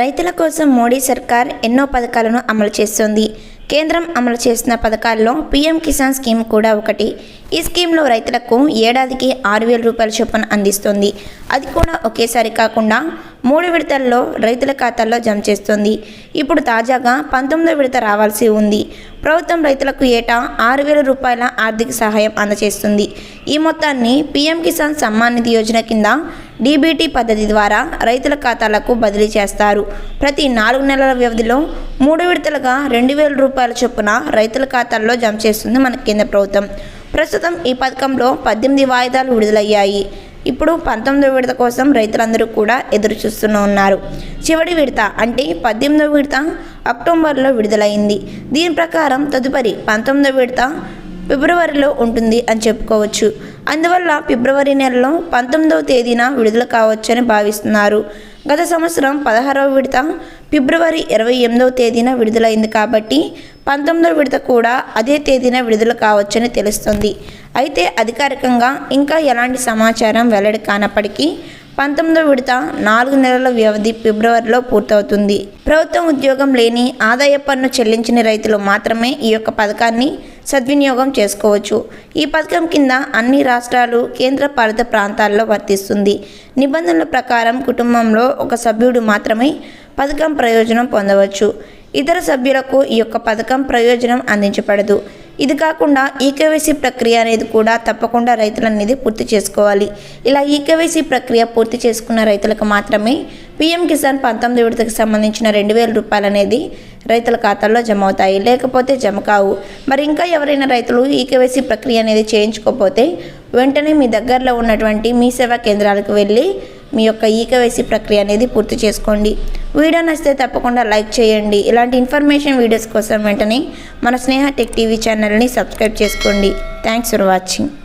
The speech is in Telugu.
రైతుల కోసం మోడీ సర్కార్ ఎన్నో పథకాలను అమలు చేస్తోంది. కేంద్రం అమలు చేస్తున్న పథకాల్లో పీఎం కిసాన్ స్కీమ్ కూడా ఒకటి. ఈ స్కీమ్లో రైతులకు ఏడాదికి ఆరు వేల రూపాయల చొప్పున అందిస్తుంది. అది కూడా ఒకేసారి కాకుండా మూడు విడతల్లో రైతుల ఖాతాల్లో జమ చేస్తుంది. ఇప్పుడు తాజాగా పంతొమ్మిదో విడత రావాల్సి ఉంది. ప్రభుత్వం రైతులకు ఏటా ఆరు వేల రూపాయల ఆర్థిక సహాయం అందజేస్తుంది ఈ మొత్తాన్ని పీఎం కిసాన్ సమ్మాన్ నిధి యోజన కింద డీబీటీ పద్ధతి ద్వారా రైతుల ఖాతాలకు బదిలీ చేస్తారు. ప్రతి నాలుగు నెలల వ్యవధిలో మూడు విడతలుగా రెండు వేల రూపాయల చొప్పున రైతుల ఖాతాల్లో జమ చేస్తుంది మన కేంద్ర ప్రభుత్వం. ప్రస్తుతం ఈ పథకంలో పద్దెనిమిది వాయిదాలు విడుదలయ్యాయి. ఇప్పుడు పంతొమ్మిదో విడత కోసం రైతులందరూ కూడా ఎదురు చూస్తూనే ఉన్నారు. చివరి విడత అంటే పద్దెనిమిదో విడత అక్టోబర్లో విడుదలైంది. దీని ప్రకారం తదుపరి పంతొమ్మిదో విడత ఫిబ్రవరిలో ఉంటుంది అని చెప్పుకోవచ్చు. అందువల్ల ఫిబ్రవరి నెలలో పంతొమ్మిదవ తేదీన విడుదల కావచ్చని భావిస్తున్నారు. గత సంవత్సరం పదహారవ విడత ఫిబ్రవరి ఇరవై ఎనిమిదవ తేదీన విడుదలైంది కాబట్టి పంతొమ్మిదవ విడత కూడా అదే తేదీన విడుదల కావచ్చని తెలుస్తుంది. అయితే అధికారికంగా ఇంకా ఎలాంటి సమాచారం వెల్లడి కానప్పటికీ పంతొమ్మిదో విడత నాలుగు నెలల వ్యవధి ఫిబ్రవరిలో పూర్తవుతుంది. ప్రభుత్వం ఉద్యోగం లేని ఆదాయ పన్ను చెల్లించిన రైతులు మాత్రమే ఈ యొక్క పథకాన్ని సద్వినియోగం చేసుకోవచ్చు. ఈ పథకం కింద అన్ని రాష్ట్రాలు కేంద్ర పాలిత ప్రాంతాల్లో వర్తిస్తుంది. నిబంధనల ప్రకారం కుటుంబంలో ఒక సభ్యుడు మాత్రమే పథకం ప్రయోజనం పొందవచ్చు. ఇతర సభ్యులకు ఈ యొక్క పథకం ప్రయోజనం అందించబడదు. ఇది కాకుండా ఈకేవైసీ ప్రక్రియ అనేది కూడా తప్పకుండా రైతులు అనేది పూర్తి చేసుకోవాలి. ఇలా ఈకేవైసీ ప్రక్రియ పూర్తి చేసుకున్న రైతులకు మాత్రమే పీఎం కిసాన్ పంతొమ్మిది విడతకు సంబంధించిన రెండు వేల రూపాయలు అనేది రైతుల ఖాతాల్లో జమ అవుతాయి. లేకపోతే జమ కావు. మరి ఇంకా ఎవరైనా రైతులు ఈకేవైసీ ప్రక్రియ అనేది చేయించుకోకపోతే వెంటనే మీ దగ్గరలో ఉన్నటువంటి మీ సేవా కేంద్రాలకు వెళ్ళి మీ యొక్క ఈకేవైసీ ప్రక్రియ అనేది పూర్తి చేసుకోండి. వీడియో నచ్చితే తప్పకుండా లైక్ చేయండి. ఇలాంటి ఇన్ఫర్మేషన్ వీడియోస్ కోసం వెంటనే మన స్నేహ టెక్ టీవీ ఛానల్ని సబ్స్క్రైబ్ చేసుకోండి. Thanks for watching